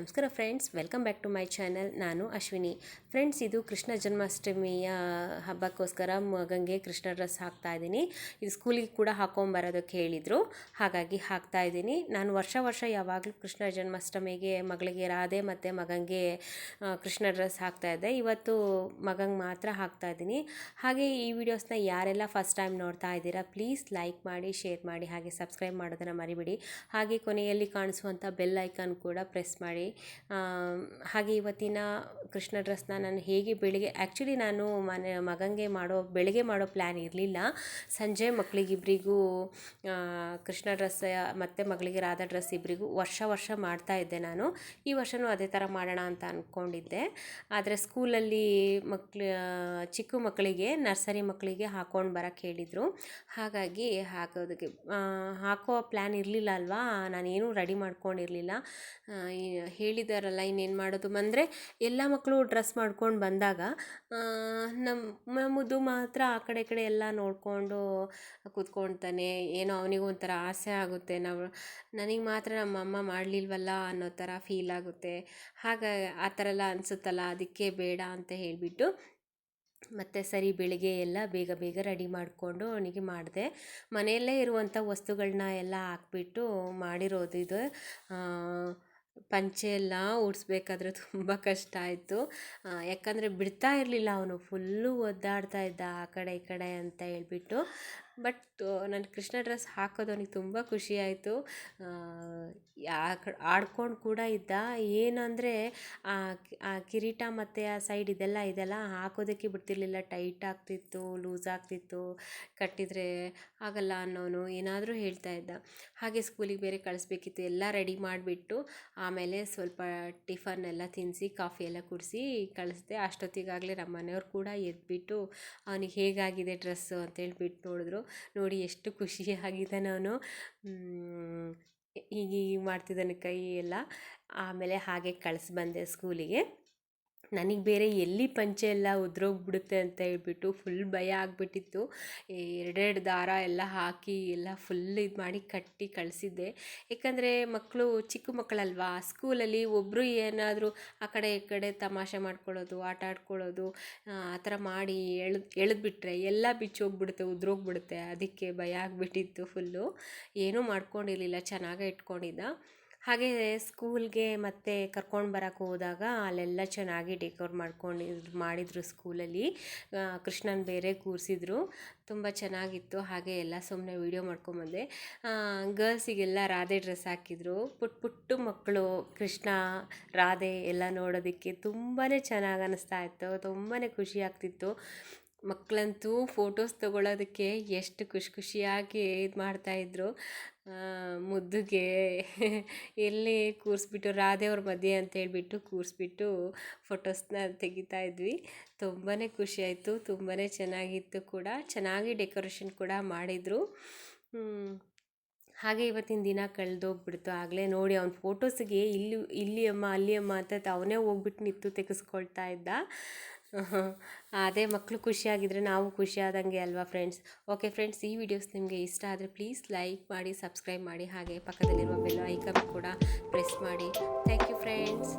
ನಮಸ್ಕಾರ friends, welcome back to my channel. ನಾನು Ashwini. Friends, ಇದು ಕೃಷ್ಣ ಜನ್ಮಾಷ್ಟಮಿಯ ಹಬ್ಬಕ್ಕೋಸ್ಕರ ಮಗಂಗೆ ಕೃಷ್ಣ ಡ್ರೆಸ್ ಹಾಕ್ತಾ ಇದ್ದೀನಿ. ಇದು ಸ್ಕೂಲಿಗೆ ಕೂಡ ಹಾಕೊಂಬರೋದಕ್ಕೆ ಹೇಳಿದರು. ಹಾಗಾಗಿ ಹಾಕ್ತಾ ಇದ್ದೀನಿ. ನಾನು ವರ್ಷ ವರ್ಷ ಯಾವಾಗಲೂ ಕೃಷ್ಣ ಜನ್ಮಾಷ್ಟಮಿಗೆ ಮಗಳಿಗೆ ರಾಧೆ ಮತ್ತು ಮಗಂಗೆ ಕೃಷ್ಣ ಡ್ರೆಸ್ ಹಾಕ್ತಾ ಇದ್ದೆ. ಇವತ್ತು ಮಗಂಗೆ ಮಾತ್ರ ಹಾಕ್ತಾ ಇದ್ದೀನಿ. ಹಾಗೆ ಈ ವಿಡಿಯೋಸ್ನ ಯಾರೆಲ್ಲ ಫಸ್ಟ್ ಟೈಮ್ ನೋಡ್ತಾ ಇದ್ದೀರಾ, ಪ್ಲೀಸ್ ಲೈಕ್ ಮಾಡಿ, ಶೇರ್ ಮಾಡಿ, ಹಾಗೆ ಸಬ್ಸ್ಕ್ರೈಬ್ ಮಾಡೋದನ್ನು ಮರಿಬೇಡಿ. ಹಾಗೆ ಕೊನೆಯಲ್ಲಿ ಕಾಣಿಸುವಂಥ ಬೆಲ್ ಐಕಾನ್ ಕೂಡ ಪ್ರೆಸ್ ಮಾಡಿ. ಹಾಗೆ ಇವತ್ತಿನ ಕೃಷ್ಣ ಡ್ರೆಸ್ನ ನಾನು ಹೇಗೆ ಬೆಳಿಗ್ಗೆ ಆ್ಯಕ್ಚುಲಿ ನಾನು ಮನೆ, ಮಗಂಗೆ ಮಾಡೋ, ಬೆಳಿಗ್ಗೆ ಮಾಡೋ ಪ್ಲ್ಯಾನ್ ಇರಲಿಲ್ಲ. ಸಂಜೆ ಮಕ್ಕಳಿಗಿಬ್ಬರಿಗೂ ಕೃಷ್ಣ ಡ್ರೆಸ್, ಮತ್ತು ಮಗಳಿಗೆ ರಾಧಾ ಡ್ರೆಸ್ ಇಬ್ಬರಿಗೂ ವರ್ಷ ವರ್ಷ ಮಾಡ್ತಾ ಇದ್ದೆ ನಾನು. ಈ ವರ್ಷನೂ ಅದೇ ಥರ ಮಾಡೋಣ ಅಂತ ಅಂದ್ಕೊಂಡಿದ್ದೆ ಆದರೆ ಸ್ಕೂಲಲ್ಲಿ ಮಕ್ಳು ಚಿಕ್ಕ ಮಕ್ಕಳಿಗೆ, ನರ್ಸರಿ ಮಕ್ಕಳಿಗೆ ಹಾಕೊಂಡು ಬರೋಕ್ಕೆ ಹೇಳಿದರು. ಹಾಗಾಗಿ ಹಾಕೋದಕ್ಕೆ ಹಾಕೋ ಪ್ಲ್ಯಾನ್ ಇರಲಿಲ್ಲ ಅಲ್ವಾ? ನಾನೇನು ರೆಡಿ ಮಾಡ್ಕೊಂಡಿರಲಿಲ್ಲ. ಹೇಳಿದಾರಲ್ಲ, ಇನ್ನೇನು ಮಾಡೋದು? ಅಂದರೆ ಎಲ್ಲ ಮಕ್ಕಳು ಡ್ರೆಸ್ ಮಾಡ್ಕೊಂಡು ಬಂದಾಗ ನಮ್ಮ ನಮ್ಮದು ಮಾತ್ರ ಆ ಕಡೆ ಕಡೆ ಎಲ್ಲ ನೋಡಿಕೊಂಡು ಕೂತ್ಕೊಳ್ತಾನೆ. ಏನೋ ಅವನಿಗೂ ಒಂಥರ ಆಸೆ ಆಗುತ್ತೆ. ನಾವು, ನನಗೆ ಮಾತ್ರ ನಮ್ಮ ಅಮ್ಮ ಮಾಡಲಿಲ್ವಲ್ಲ ಅನ್ನೋ ಥರ ಫೀಲ್ ಆಗುತ್ತೆ. ಹಾಗೆ, ಆ ಥರ ಎಲ್ಲ ಅನಿಸುತ್ತಲ್ಲ, ಅದಕ್ಕೆ ಬೇಡ ಅಂತ ಹೇಳಿಬಿಟ್ಟು ಮತ್ತು ಸರಿ ಬೆಳಿಗ್ಗೆ ಎಲ್ಲ ಬೇಗ ಬೇಗ ರೆಡಿ ಮಾಡಿಕೊಂಡು ಅವನಿಗೆ ಮಾಡಿದೆ. ಮನೆಯಲ್ಲೇ ಇರುವಂಥ ವಸ್ತುಗಳನ್ನ ಎಲ್ಲ ಹಾಕ್ಬಿಟ್ಟು ಮಾಡಿರೋದು ಇದು. ಪಂಚೆ ಎಲ್ಲ ಓಡಿಸ್ಬೇಕಾದ್ರೆ ತುಂಬ ಕಷ್ಟ ಆಯಿತು. ಯಾಕಂದರೆ ಬಿಡ್ತಾ ಇರಲಿಲ್ಲ ಅವನು ಫುಲ್ಲು ಒದ್ದಾಡ್ತಾ ಇದ್ದ ಆ ಕಡೆ ಈ ಕಡೆ ಅಂತ ಹೇಳ್ಬಿಟ್ಟು. ಬಟ್ ನನ್ನ ಕೃಷ್ಣ ಡ್ರೆಸ್ ಹಾಕೋದು ಅವನಿಗೆ ತುಂಬ ಖುಷಿ ಆಯಿತು. ಆಡ್ಕೊಂಡು ಕೂಡ ಇದ್ದ. ಏನಂದರೆ, ಆ ಆ ಕಿರೀಟ ಮತ್ತು ಆ ಸೈಡ್ ಇದೆಲ್ಲ ಇದೆಲ್ಲ ಹಾಕೋದಕ್ಕೆ ಬಿಡ್ತಿರ್ಲಿಲ್ಲ. ಟೈಟ್ ಆಗ್ತಿತ್ತು ಲೂಸ್ ಆಗ್ತಿತ್ತು, ಕಟ್ಟಿದರೆ ಆಗಲ್ಲ ಅನ್ನೋನು ಏನಾದರೂ ಹೇಳ್ತಾ ಇದ್ದ. ಹಾಗೆ ಸ್ಕೂಲಿಗೆ ಬೇರೆ ಕಳಿಸ್ಬೇಕಿತ್ತು, ಎಲ್ಲ ರೆಡಿ ಮಾಡಿಬಿಟ್ಟು. ಆಮೇಲೆ ಸ್ವಲ್ಪ ಟಿಫನ್ ಎಲ್ಲ ತಿನ್ನಿಸಿ ಕಾಫಿ ಎಲ್ಲ ಕುಡಿಸಿ ಕಳಿಸ್ದೆ. ಅಷ್ಟೊತ್ತಿಗಾಗಲೇ ನಮ್ಮ ಮನೆಯವ್ರು ಕೂಡ ಎದ್ದುಬಿಟ್ಟು ಅವನಿಗೆ ಹೇಗಾಗಿದೆ ಡ್ರೆಸ್ಸು? ಅಂತೇಳ್ಬಿಟ್ಟು ನೋಡಿದ್ರು. ನೋಡಿ ಎಷ್ಟು ಖುಷಿಯಾಗಿದ್ದಾನೆ ಅವನು ಹೀಗೆ ಮಾಡ್ತಿದ್ದಾನೆ ಕೈ ಎಲ್ಲ ಆಮೇಲೆ ಹಾಗೆ ಕಳ್ಸಿ ಬಂದೆ ಸ್ಕೂಲಿಗೆ. ನನಗೆ ಬೇರೆ ಎಲ್ಲಿ ಪಂಚೆ ಎಲ್ಲ ಉದ್ರೋಗ್ಬಿಡುತ್ತೆ ಅಂತ ಹೇಳ್ಬಿಟ್ಟು ಫುಲ್ ಭಯ ಆಗಿಬಿಟ್ಟಿತ್ತು. ಎರಡೆರಡು ದಾರ ಎಲ್ಲ ಹಾಕಿ ಎಲ್ಲ ಫುಲ್ ಇದು ಮಾಡಿ ಕಟ್ಟಿ ಕಳಿಸಿದ್ದೆ. ಯಾಕಂದರೆ ಮಕ್ಕಳು ಚಿಕ್ಕ ಮಕ್ಕಳಲ್ವಾ ಸ್ಕೂಲಲ್ಲಿ ಒಬ್ಬರು ಏನಾದರೂ ಆ ಕಡೆ ಈ ಕಡೆ ತಮಾಷೆ ಮಾಡ್ಕೊಳ್ಳೋದು, ಆಟ ಆಡ್ಕೊಳ್ಳೋದು, ಆ ಥರ ಮಾಡಿ ಎಳೆದು ಎಳೆದ್ಬಿಟ್ರೆ ಎಲ್ಲ ಬಿಚ್ಚೋಗ್ಬಿಡುತ್ತೆ, ಉದ್ರೋಗ್ಬಿಡುತ್ತೆ. ಅದಕ್ಕೆ ಭಯ ಆಗಿಬಿಟ್ಟಿತ್ತು ಫುಲ್ಲು ಏನೂ ಮಾಡ್ಕೊಂಡಿರಲಿಲ್ಲ, ಚೆನ್ನಾಗೇ ಇಟ್ಕೊಂಡಿದ್ದ. ಹಾಗೆ ಸ್ಕೂಲ್ಗೆ ಮತ್ತೆ ಕರ್ಕೊಂಡು ಬರೋಕ್ಕೆ ಹೋದಾಗ ಅಲ್ಲೆಲ್ಲ ಚೆನ್ನಾಗಿ ಡೆಕೋರ್ ಮಾಡ್ಕೊಂಡು ಇದು ಮಾಡಿದರು ಸ್ಕೂಲಲ್ಲಿ. ಕೃಷ್ಣನ ಬೇರೆ ಕೂರಿಸಿದ್ರು. ತುಂಬ ಚೆನ್ನಾಗಿತ್ತು. ಹಾಗೆ ಎಲ್ಲ ಸುಮ್ಮನೆ ವೀಡಿಯೋ ಮಾಡ್ಕೊಂಬಂದೆ ಗರ್ಲ್ಸಿಗೆಲ್ಲ ರಾಧೆ ಡ್ರೆಸ್ ಹಾಕಿದ್ರು. ಪುಟ್ ಪುಟ್ಟು ಮಕ್ಕಳು, ಕೃಷ್ಣ, ರಾಧೆ ಎಲ್ಲ ನೋಡೋದಕ್ಕೆ ತುಂಬಾ ಚೆನ್ನಾಗಿ ಅನ್ನಿಸ್ತಾ ಇತ್ತು. ತುಂಬಾ ಖುಷಿ ಆಗ್ತಿತ್ತು. ಮಕ್ಕಳಂತೂ ಫೋಟೋಸ್ ತಗೊಳ್ಳೋದಕ್ಕೆ ಎಷ್ಟು ಖುಷಿ ಖುಷಿಯಾಗಿ ಇದು ಮಾಡ್ತಾಯಿದ್ರು ಮುದ್ದುಗೆ ಎಲ್ಲಿ ಕೂರಿಸ್ಬಿಟ್ಟು ರಾಧೆಯವ್ರ ಮಧ್ಯೆ ಅಂತ ಹೇಳಿಬಿಟ್ಟು ಕೂರಿಸ್ಬಿಟ್ಟು ಫೋಟೋಸ್ನ ತೆಗಿತಾ ಇದ್ವಿ. ತುಂಬಾ ಖುಷಿ ಆಯಿತು ತುಂಬಾ ಚೆನ್ನಾಗಿತ್ತು ಕೂಡ. ಚೆನ್ನಾಗಿ ಡೆಕೋರೇಷನ್ ಕೂಡ ಮಾಡಿದರು. ಹಾಗೆ ಇವತ್ತಿನ ದಿನ ಕಳೆದೋಗ್ಬಿಡ್ತು. ಆಗಲೇ ನೋಡಿ ಅವ್ನ ಫೋಟೋಸಿಗೆ ಇಲ್ಲಿ ಇಲ್ಲಿ ಅಮ್ಮ ಅಲ್ಲಿ ಅಮ್ಮ ಅಂತ ಅವನೇ ಹೋಗ್ಬಿಟ್ಟು ನಿಂತು ತೆಗೆಸ್ಕೊಳ್ತಾ ಇದ್ದ. ಅದೇ ಮಕ್ಕಳು ಖುಷಿಯಾಗಿದ್ದರೆ ನಾವು ಖುಷಿಯಾದಂಗೆ ಅಲ್ವಾ ಫ್ರೆಂಡ್ಸ್ ಓಕೆ ಫ್ರೆಂಡ್ಸ್ ಈ ವಿಡಿಯೋಸ್ ನಿಮಗೆ ಇಷ್ಟ ಆದರೆ ಪ್ಲೀಸ್ ಲೈಕ್ ಮಾಡಿ ಸಬ್ಸ್ಕ್ರೈಬ್ ಮಾಡಿ, ಹಾಗೆ ಪಕ್ಕದಲ್ಲಿರುವ ಬೆಲ್ ಐಕನ್ ಕೂಡ ಪ್ರೆಸ್ ಮಾಡಿ. Thank you friends